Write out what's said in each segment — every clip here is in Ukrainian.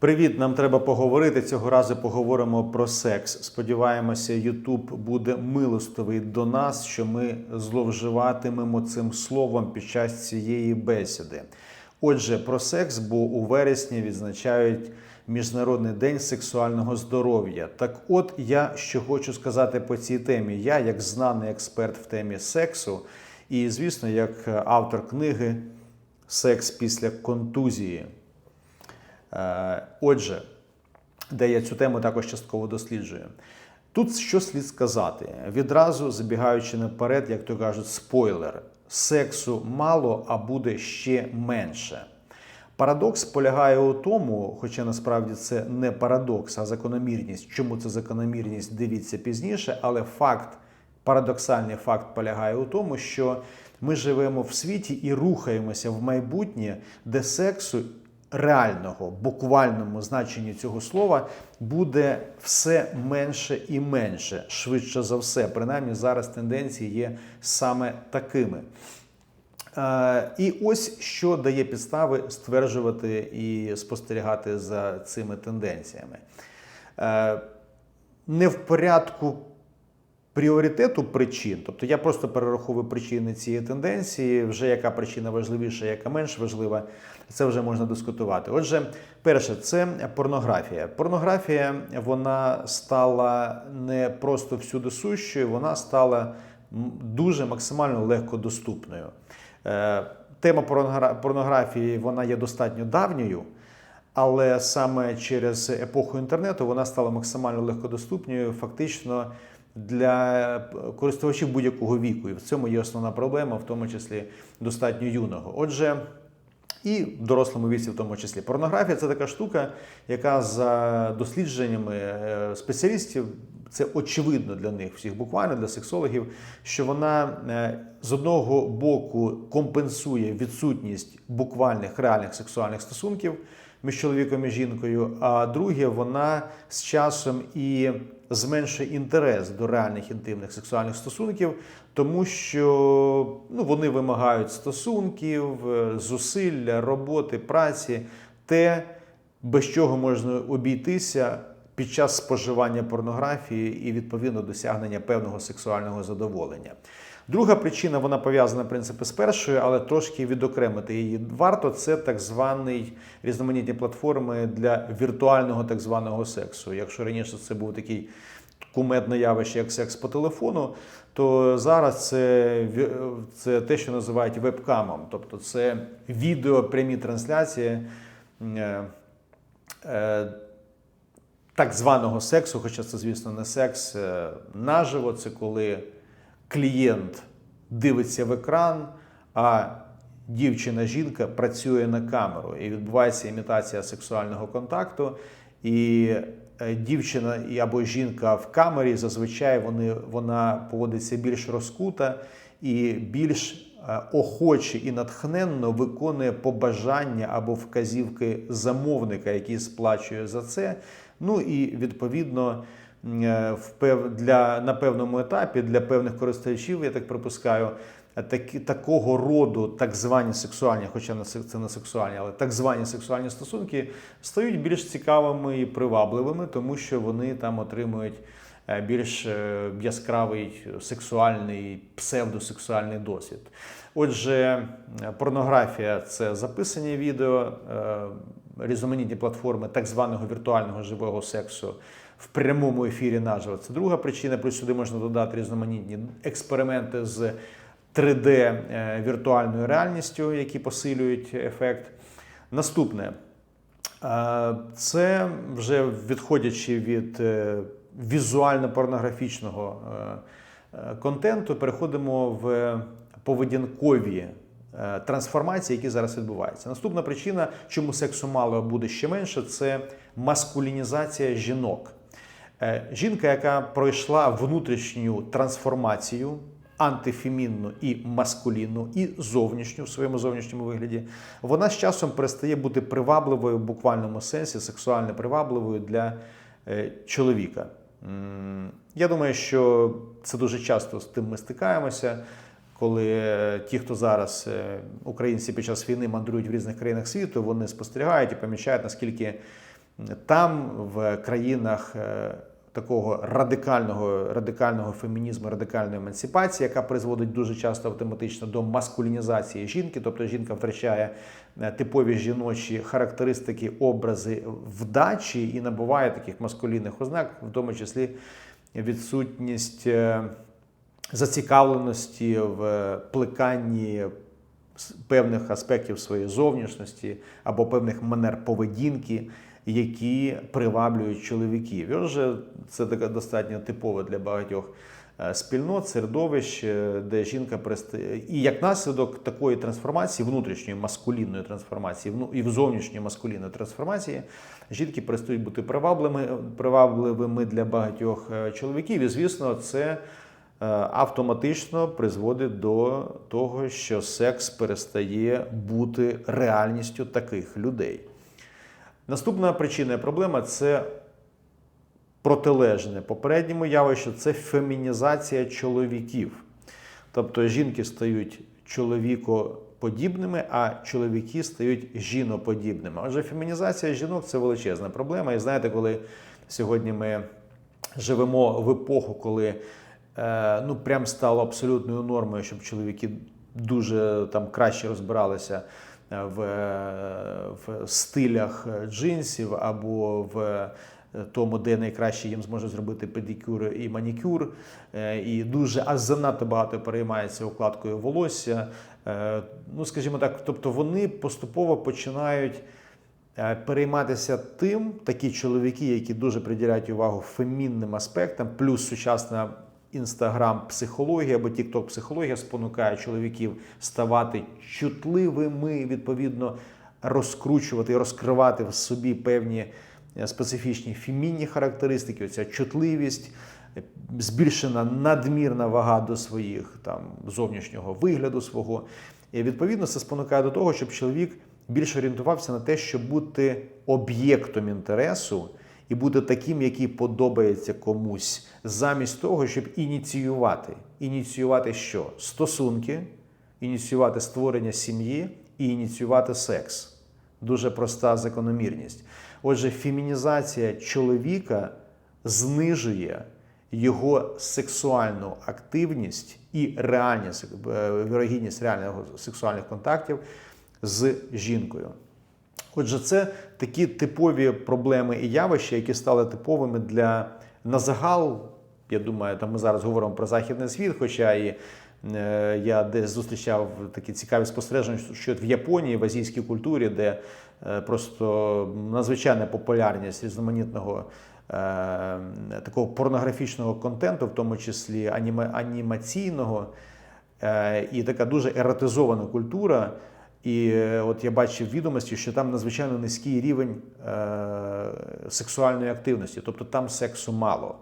Привіт, нам треба поговорити. Цього разу поговоримо про секс. Сподіваємося, Ютуб буде милостивий до нас, що ми зловживатимемо цим словом під час цієї бесіди. Отже, про секс, бо у вересні відзначають Міжнародний день сексуального здоров'я. Так, от я що хочу сказати по цій темі. Я, як знаний експерт в темі сексу, і, звісно, як автор книги Секс після контузії. Е, Отже, де я цю тему також частково досліджую. Тут що слід сказати? Відразу забігаючи наперед, як то кажуть, спойлер: сексу мало, а буде ще менше. Парадокс полягає у тому, хоча насправді це не парадокс, а закономірність. Чому це закономірність? Дивіться пізніше, але факт, парадоксальний факт полягає у тому, що ми живемо в світі і рухаємося в майбутнє, де сексу реального, буквальному значенні цього слова буде все менше і менше, швидше за все. Принаймні зараз тенденції є саме такими. Е, І ось що дає підстави стверджувати і спостерігати за цими тенденціями. Е, Не в порядку пріоритету причин, тобто я просто перераховую причини цієї тенденції, вже яка причина важливіша, яка менш важлива, це вже можна дискутувати. Отже, перше, це порнографія. Порнографія вона стала не просто всюди сущою, вона стала дуже максимально легкодоступною. Е, Тема порнографії вона є достатньо давньою. Але саме через епоху інтернету вона стала максимально легкодоступною, фактично для користувачів будь-якого віку. І в цьому є основна проблема, в тому числі достатньо юного. Отже, і в дорослому віці, в тому числі. Порнографія це така штука, яка за дослідженнями е, спеціалістів, це очевидно для них всіх, буквально для сексологів, що вона е, з одного боку компенсує відсутність буквальних реальних сексуальних стосунків між чоловіком і жінкою, а друге, вона з часом і зменшує інтерес до реальних інтимних сексуальних стосунків, тому що ну, вони вимагають стосунків, е, зусилля, роботи, праці, те, без чого можна обійтися під час споживання порнографії і відповідно досягнення певного сексуального задоволення. Друга причина вона пов'язана в принципі з першою, але трошки відокремити її варто. Це так званий різноманітні платформи для віртуального так званого сексу. Якщо раніше це був такий кумедне явище, як секс по телефону, то зараз це, це те, що називають вебкамом, тобто це відео прямі трансляції. е, е, так званого сексу, хоча це, звісно, не секс е, наживо, це коли клієнт дивиться в екран, а дівчина-жінка працює на камеру і відбувається імітація сексуального контакту. І е, дівчина або жінка в камері зазвичай вони, вона поводиться більш розкута і більш е, охоче і натхненно виконує побажання або вказівки замовника, який сплачує за це. Ну і відповідно для, на певному етапі для певних користувачів, я так припускаю, такі, такого роду так звані сексуальні, хоча це не сексуальні, але так звані сексуальні стосунки стають більш цікавими і привабливими, тому що вони там отримують е, більш е, яскравий сексуальний, псевдосексуальний досвід. Отже, е, порнографія це записані відео, е, різноманітні платформи так званого віртуального живого сексу в прямому ефірі наживо. Це друга причина. Плюс сюди можна додати різноманітні експерименти з 3D е, віртуальною реальністю, які посилюють ефект. Наступне Е, Це вже відходячи від е, візуально-порнографічного контенту, переходимо в поведінкові трансформації, які зараз відбуваються. Наступна причина, чому сексу мало буде ще менше, це маскулінізація жінок. Е, Жінка, яка пройшла внутрішню трансформацію антифемінну і маскулінну, і зовнішню в своєму зовнішньому вигляді, вона з часом перестає бути привабливою в буквальному сенсі, сексуально привабливою для е, чоловіка. Я думаю, що це дуже часто з тим ми стикаємося. Коли е, ті, хто зараз е, українці під час війни мандрують в різних країнах світу, вони спостерігають і помічають, наскільки Там, в країнах е, такого радикального, радикального фемінізму, радикальної емансипації, яка призводить дуже часто автоматично до маскулінізації жінки, тобто жінка втрачає типові жіночі характеристики, образи вдачі і набуває таких маскулінних ознак, в тому числі відсутність зацікавленості в плеканні певних аспектів своєї зовнішності або певних манер поведінки, які приваблюють чоловіків. І отже, це таке достатньо типове для багатьох е, спільнот, середовищ, е, де жінка перестає. І як наслідок такої трансформації, внутрішньої маскулінної трансформації, і в зовнішньої маскулінної трансформації, жінки перестають бути привабливими, привабливими для багатьох е, чоловіків. І, звісно, це автоматично призводить до того, що секс перестає бути реальністю таких людей. Наступна причина проблема це протилежне попередньому явищу це фемінізація чоловіків. Тобто жінки стають чоловікоподібними, а чоловіки стають жіноподібними. Отже, фемінізація жінок це величезна проблема. І знаєте, коли сьогодні ми живемо в епоху, коли е, ну прям стало абсолютною нормою, щоб чоловіки дуже там краще розбиралися е, в, е, в стилях е, джинсів або в е, тому, де найкраще їм зможе зробити педикюр і манікюр, е, і дуже аж занадто багато переймається укладкою волосся. Е, Ну, скажімо так, тобто вони поступово починають е, перейматися тим, такі чоловіки, які дуже приділяють увагу фемінним аспектам, плюс сучасна інстаграм-психологія або тікток-психологія спонукає чоловіків ставати чутливими, відповідно, розкручувати розкривати в собі певні е, специфічні фемінні характеристики, оця чутливість, е, збільшена надмірна вага до своїх там зовнішнього вигляду свого. І відповідно це спонукає до того, щоб чоловік більше орієнтувався на те, щоб бути об'єктом інтересу і бути таким, який подобається комусь, замість того, щоб ініціювати. Ініціювати що? Стосунки, ініціювати створення сім'ї і ініціювати секс. Дуже проста закономірність. Отже, фемінізація чоловіка знижує його сексуальну активність і реальні, сек- е, вірогідність реальних сексуальних контактів з жінкою. Отже, це такі типові проблеми і явища, які стали типовими для на загал. Я думаю, там ми зараз говоримо про західний світ, хоча і е, я десь зустрічав такі цікаві спостереження, що в Японії, в азійській культурі, де е, просто надзвичайна популярність різноманітного е, такого порнографічного контенту, в тому числі аніме, анімаційного, е, і така дуже еротизована культура. І е, от я бачив відомості, що там надзвичайно низький рівень е, сексуальної активності, тобто там сексу мало.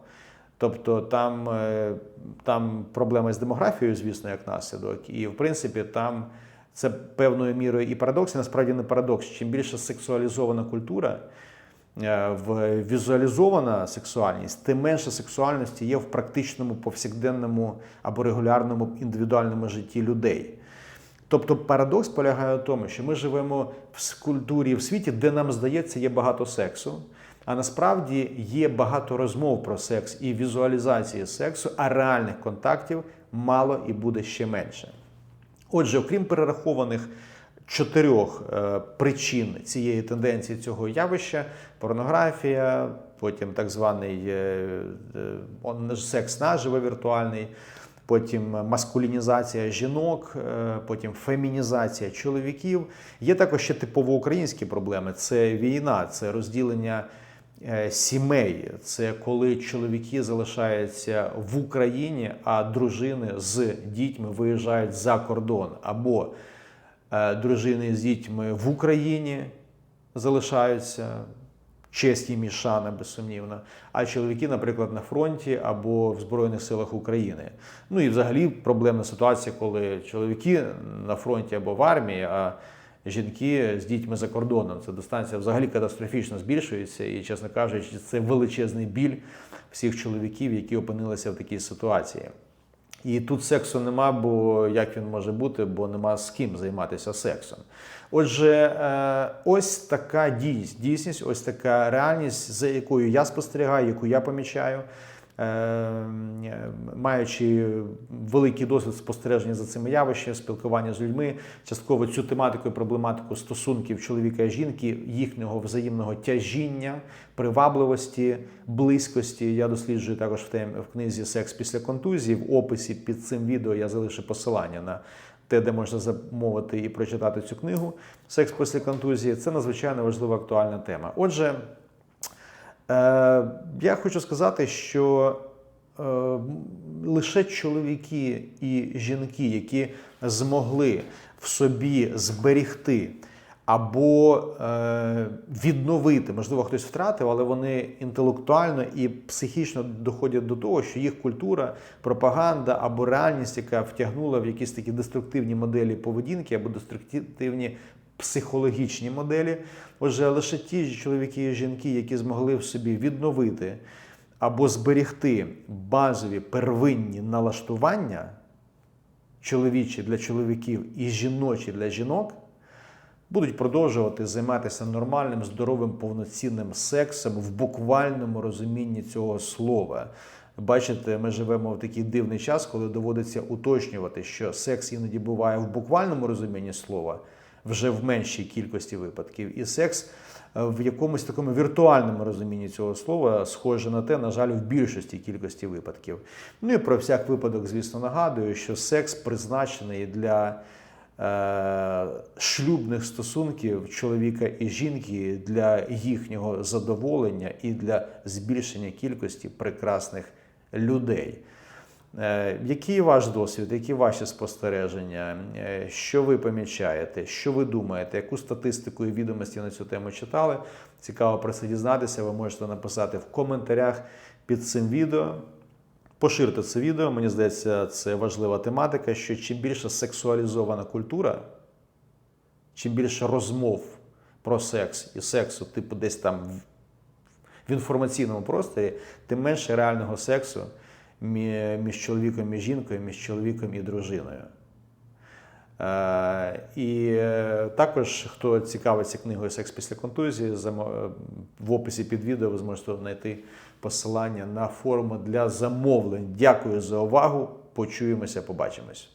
Тобто там, е, там проблеми з демографією, звісно, як наслідок. І в принципі, там це певною мірою і парадокс, і насправді не парадокс. Чим більше сексуалізована культура, е, в візуалізована сексуальність, тим менше сексуальності є в практичному повсякденному або регулярному індивідуальному житті людей. Тобто парадокс полягає в тому, що ми живемо в культурі в світі, де нам здається, є багато сексу, а насправді є багато розмов про секс і візуалізації сексу, а реальних контактів мало і буде ще менше. Отже, окрім перерахованих чотирьох е, причин цієї тенденції цього явища: порнографія, потім так званий е, е, секс наживо віртуальний, потім маскулінізація жінок, е, потім фемінізація чоловіків. Є також ще типово українські проблеми: це війна, це розділення е, сімей, це коли чоловіки залишаються в Україні, а дружини з дітьми виїжджають за кордон, або е, дружини з дітьми в Україні залишаються. Честь їм і шана, безсумнівно. А чоловіки, наприклад, на фронті або в Збройних силах України. Ну і взагалі проблемна ситуація, коли чоловіки на фронті або в армії, а жінки з дітьми за кордоном. Це дистанція взагалі катастрофічно збільшується. І, чесно кажучи, це величезний біль всіх чоловіків, які опинилися в такій ситуації. І тут сексу нема, бо як він може бути, бо нема з ким займатися сексом. Отже, е, ось така дійсність, дійсність, ось така реальність, за якою я спостерігаю, яку я помічаю. Е, Маючи великий досвід спостереження за цими явищами, спілкування з людьми, частково цю тематику і проблематику стосунків чоловіка і жінки, їхнього взаємного тяжіння, привабливості, близькості. Я досліджую також в темі в книзі Секс після контузії. В описі під цим відео я залишу посилання на те, де можна замовити і прочитати цю книгу Секс після контузії. Це надзвичайно важлива актуальна тема. Отже. Е, Я хочу сказати, що е, лише чоловіки і жінки, які змогли в собі зберігти або е, відновити, можливо, хтось втратив, але вони інтелектуально і психічно доходять до того, що їх культура, пропаганда або реальність, яка втягнула в якісь такі деструктивні моделі поведінки або деструктивні психологічні моделі. Отже, лише ті чоловіки і жінки, які змогли в собі відновити або зберігти базові первинні налаштування чоловічі для чоловіків і жіночі для жінок, будуть продовжувати займатися нормальним, здоровим, повноцінним сексом в буквальному розумінні цього слова. Бачите, ми живемо в такий дивний час, коли доводиться уточнювати, що секс іноді буває в буквальному розумінні слова вже в меншій кількості випадків, і секс е, в якомусь такому віртуальному розумінні цього слова схоже на те, на жаль, в більшості кількості випадків. Ну і про всяк випадок, звісно, нагадую, що секс призначений для е, шлюбних стосунків чоловіка і жінки для їхнього задоволення і для збільшення кількості прекрасних людей. Е, Який ваш досвід, які ваші спостереження? Е, Що ви помічаєте? Що ви думаєте? Яку статистику і відомості на цю тему читали? Цікаво про це дізнатися. Ви можете написати в коментарях під цим відео. Поширте це відео. Мені здається, це важлива тематика. Що чим більше сексуалізована культура, чим більше розмов про секс і сексу, типу, десь там в- інформаційному просторі, тим менше реального сексу між чоловіком і жінкою, між чоловіком і дружиною. Е, І е, також, хто цікавиться книгою Секс після контузії, е, в описі під відео ви зможете знайти посилання на форуму для замовлень. Дякую за увагу. Почуємося, побачимось.